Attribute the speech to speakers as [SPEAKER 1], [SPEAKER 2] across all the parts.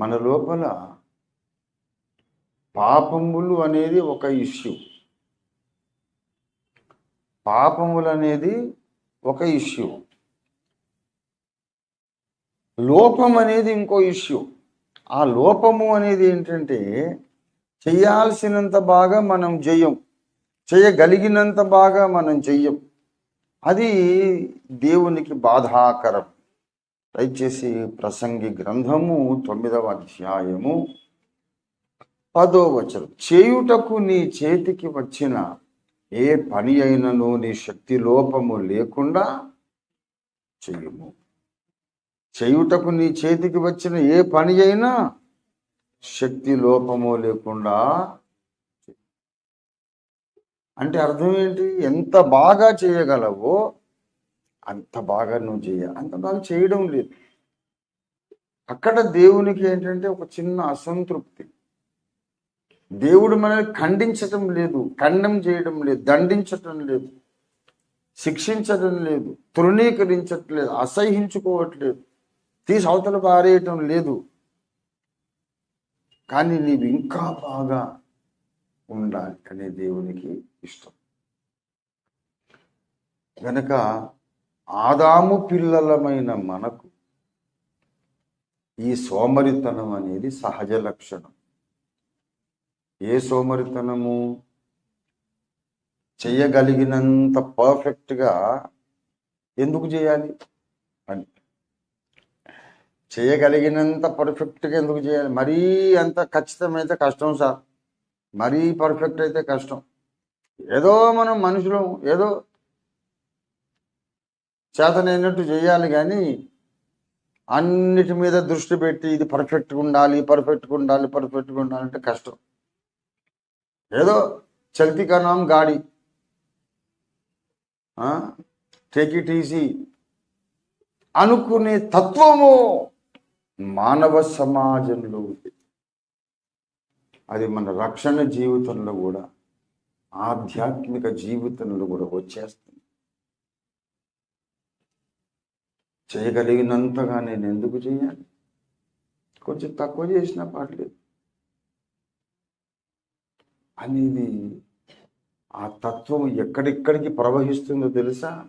[SPEAKER 1] మన లోపల పాపములు అనేది ఒక ఇష్యూ. పాపములు అనేది ఒక ఇష్యూ. లోపం అనేది ఇంకో ఇష్యూ. ఆ లోపము అనేది ఏంటంటే చేయాల్సినంత బాగా మనం చెయ్యం చేయగలిగినంత బాగా మనం చెయ్యం అది దేవునికి బాధాకరం. దయచేసి ప్రసంగి గ్రంథము తొమ్మిదవ అధ్యాయము పదో వచనం. చేయుటకు నీ చేతికి వచ్చిన ఏ పని అయినను నీ శక్తి లోపము లేకుండా చెయ్యము చేయుటకు నీ చేతికి వచ్చిన ఏ పని అయినా శక్తి లోపము లేకుండా అంటే అర్థం ఏంటి? ఎంత బాగా చేయగలవో అంత బాగా నువ్వు చేయ అంత బాగా చేయడం లేదు. అక్కడ దేవునికి ఏంటంటే ఒక చిన్న అసంతృప్తి. దేవుడు మనల్ని ఖండించటం లేదు ఖండం చేయడం లేదు దండించటం లేదు శిక్షించడం లేదు తృణీకరించట్లేదు అసహించుకోవట్లేదు తీసి అవతల పారేయటం లేదు. కానీ నీవు ఇంకా బాగా ఉండాలి అనే దేవునికి ఇష్టం. కనుక ఆదాము పిల్లలమైన మనకు ఈ సోమరితనం అనేది సహజ లక్షణం. ఏ సోమరితనము? చేయగలిగినంత పర్ఫెక్ట్గా ఎందుకు చేయాలి? అని. చేయగలిగినంత పర్ఫెక్ట్గా ఎందుకు చేయాలి? మరీ అంత ఖచ్చితమైతే కష్టం సార్. మరీ పర్ఫెక్ట్ అయితే కష్టం. ఏదో మనం మనుషులం ఏదో చేతనైనట్టు చేయాలి కానీ అన్నిటి మీద దృష్టి పెట్టి ఇది పర్ఫెక్ట్గా ఉండాలి పర్ఫెక్ట్గా ఉండాలి పర్ఫెక్ట్గా ఉండాలంటే కష్టం. ఏదో చల్తి కనాం గాడి టేక్ ఇట్ ఈజీ అనుకునే తత్వము మానవ సమాజంలో ఉంది. అది మన రక్షణ జీవితంలో కూడా ఆధ్యాత్మిక జీవితంలో కూడా వచ్చేస్తుంది. చేయగలిగినంతగా నేను ఎందుకు చేయాలి? కొంచెం తక్కువ చేసినా పర్లేదు. అనేది ఆ తత్వం ఎక్కడెక్కడికి ప్రవహిస్తుందో తెలుసా?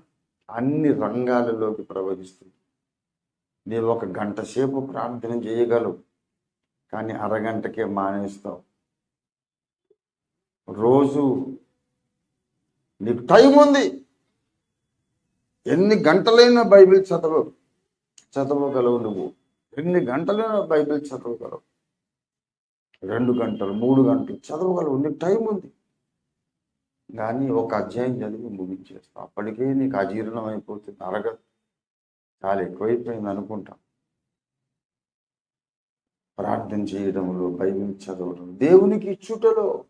[SPEAKER 1] అన్ని రంగాలలోకి ప్రవహిస్తుంది. నీవు ఒక గంట సేపు ప్రార్థన చేయగలవు కానీ అరగంటకే మానేస్తావు. రోజు నీకు టైం ఉంది. ఎన్ని గంటలైనా బైబిల్ చదవవు చదవగలవు నువ్వు. ఎన్ని గంటలైనా బైబిల్ చదవగలవు. రెండు గంటలు మూడు గంటలు చదవగలవు. నీకు టైం ఉంది. కానీ ఒక అధ్యాయం చదివి ముగించేస్తావు. అప్పటికే నీకు అజీర్ణం అయిపోతుంది. అరగదు చాలా ఎక్కువైపోయింది అనుకుంటా. ప్రార్థన చేయడంలో బైబిల్ చదవడం దేవునికి ఇచ్చుటలో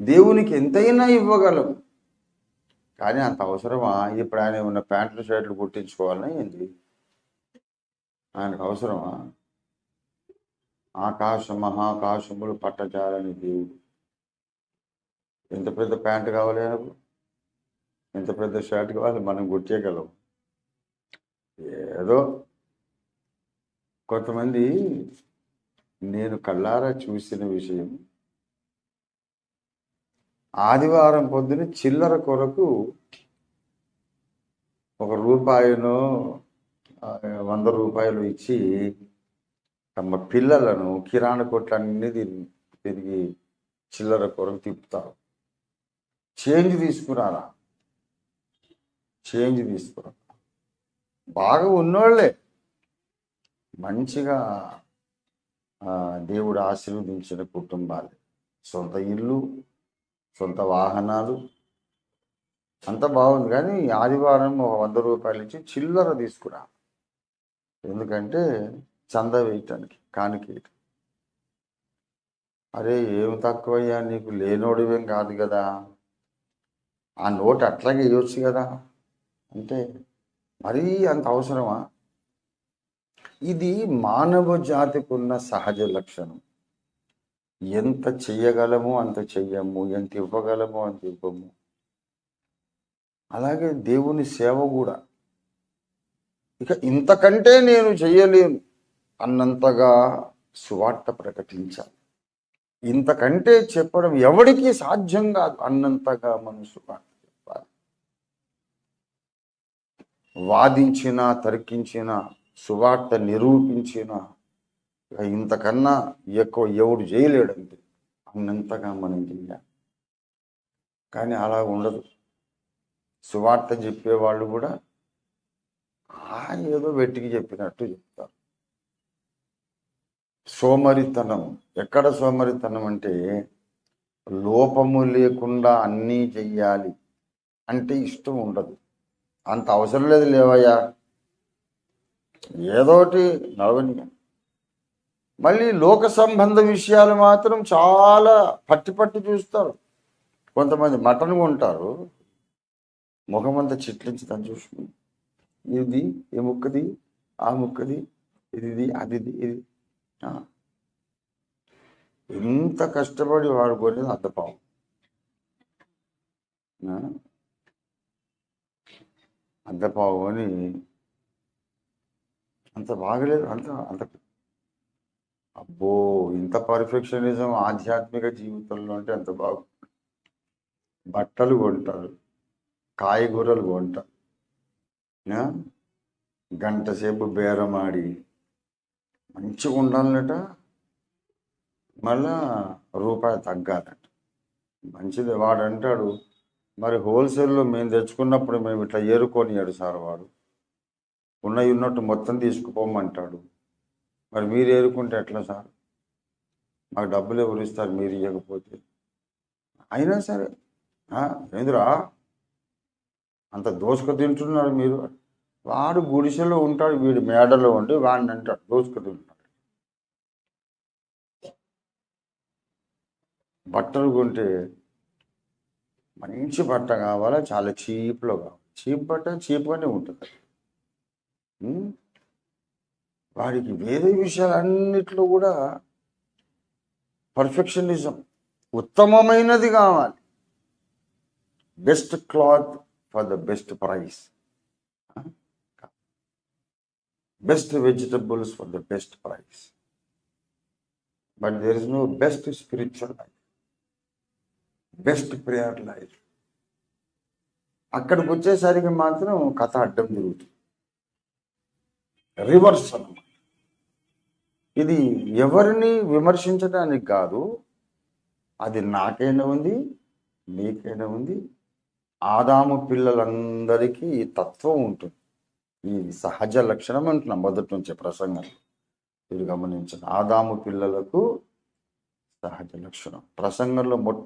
[SPEAKER 1] దేవునికి ఎంతైనా ఇవ్వగలము కానీ అంత అవసరమా? ఇప్పుడు ఆయన ఉన్న ప్యాంట్లు షర్ట్లు కుట్టించుకోవాలని ఏంది ఆయనకు అవసరమా? ఆకాశ మహాకాశములు పట్టజాలని దేవుడు. ఎంత పెద్ద ప్యాంట్ కావాలి ఆయనకు? ఎంత పెద్ద షర్ట్ కావాలి? మనం కుట్టేయగలం. ఏదో కొంతమంది నేను కళ్ళారా చూసిన విషయం ఆదివారం పొద్దున చిల్లర కొరకు ఒక రూపాయను వంద రూపాయలు ఇచ్చి తమ పిల్లలను కిరాణా కొట్లన్నీ తిరిగి తిరిగి చిల్లర కొరకు తిప్పుతారు. చేంజ్ తీసుకురారా? చేంజ్ తీసుకురా. బాగా ఉన్నోళ్ళే మంచిగా దేవుడు ఆశీర్వదించిన కుటుంబాలు. సొంత ఇల్లు సొంత వాహనాలు. అంత బాగుంది. కానీ ఆదివారం ఒక వంద రూపాయలు ఇచ్చి చిల్లర తీసుకురా. ఎందుకంటే చంద వేయటానికి కానికేయటం అరే ఏం తక్కువయ్యా? నీకు లేనోడివేం కాదు కదా. ఆ నోట్ అట్లాగే ఇవ్వచ్చు కదా. అంటే మరీ అంత అవసరమా? ఇది మానవ జాతికి ఉన్న సహజ లక్షణం. ఎంత చెయ్యగలమో అంత చెయ్యము ఎంత ఇవ్వగలమో అంత ఇవ్వము. అలాగే దేవుని సేవ కూడా. ఇక ఇంతకంటే నేను చెయ్యలేను అన్నంతగా సువార్త ప్రకటించాలి. ఇంతకంటే చెప్పడం ఎవడికి సాధ్యం కాదు అన్నంతగా మనం సువార్త చెప్పాలి. వాదించిన తర్కించిన సువార్త నిరూపించిన ఇక ఇంతకన్నా ఎక్కువ ఎవడు చేయలేడంతే. అన్నంతగా మనం చేయాలి కానీ అలా ఉండదు. సువార్త చెప్పేవాళ్ళు కూడా ఆ ఏదో వెట్టికి చెప్పినట్టు చెప్తారు. సోమరితనం. ఎక్కడ సోమరితనం అంటే లోపము లేకుండా అన్నీ చెయ్యాలి అంటే ఇష్టం ఉండదు. అంత అవసరం లేదు లేవయ్యా. ఏదోటి నడవని మళ్ళీ లోక సంబంధ విషయాలు మాత్రం చాలా పట్టి పట్టి చూస్తారు. కొంతమంది మటన్ కొంటారు. ముఖమంతా చిట్లించి తను చూసుకుని ఇది ఈ ముక్కది ఆ ముక్కది ఇది అది ఇది. ఎంత కష్టపడి వాడుకోలేదు అంత అద్దపావు అంత అద్దపావు అని అంత బాగలేదు. అంత అంత అబ్బో ఇంత పర్ఫెక్షనిజం ఆధ్యాత్మిక జీవితంలో అంటే ఎంత బాగు. బట్టలు కొంటారు కాయగూరలు కొంటారు. గంట సేపు బేరమాడి మంచిగా ఉండాలట మళ్ళా రూపాయి తగ్గాలట. మంచిది వాడు అంటాడు మరి హోల్సేల్లో మేము తెచ్చుకున్నప్పుడు మేము ఇట్లా ఏరుకొనియాడు సార్ వాడు. ఉన్నవి ఉన్నట్టు మొత్తం తీసుకుపోమంటాడు. మరి మీరు ఏరుకుంటే ఎట్లా సార్? మాకు డబ్బులు ఎవరు ఇస్తారు మీరు ఇవ్వకపోతే అయినా సరే ఏందిరా? అంత దోసుక తింటున్నారు మీరు. వాడు గుడిసెలో ఉంటాడు వీడు మేడలో ఉండి వాడిని అంటాడు దోసుక తింటున్నాడు. బట్టలు కొంటే మంచి బట్ట కావాలా? చాలా చీప్లో కావాలి. చీప్ బట్ట చీప్గానే ఉంటుంది. వాడికి వేరే విషయాలన్నిట్లో కూడా పర్ఫెక్షనిజం ఉత్తమమైనది కావాలి. Best cloth for the best price best vegetables for the best price but there is no best spiritual life best prayer life అక్కడికి వచ్చేసరికి మాత్రం కథ అడ్డం జరుగుతుంది రివర్స్ అనమాట ఇది ఎవరిని విమర్శించడానికి కాదు అది నాకైనా ఉంది నీకైనా ఉంది. ఆదాము పిల్లలందరికీ ఈ తత్వం ఉంటుంది. ఈ సహజ లక్షణం అంటున్నాం మొదటి నుంచే ప్రసంగం. మీరు గమనించండి ఆదాము పిల్లలకు సహజ లక్షణం. ప్రసంగంలో మొట్ట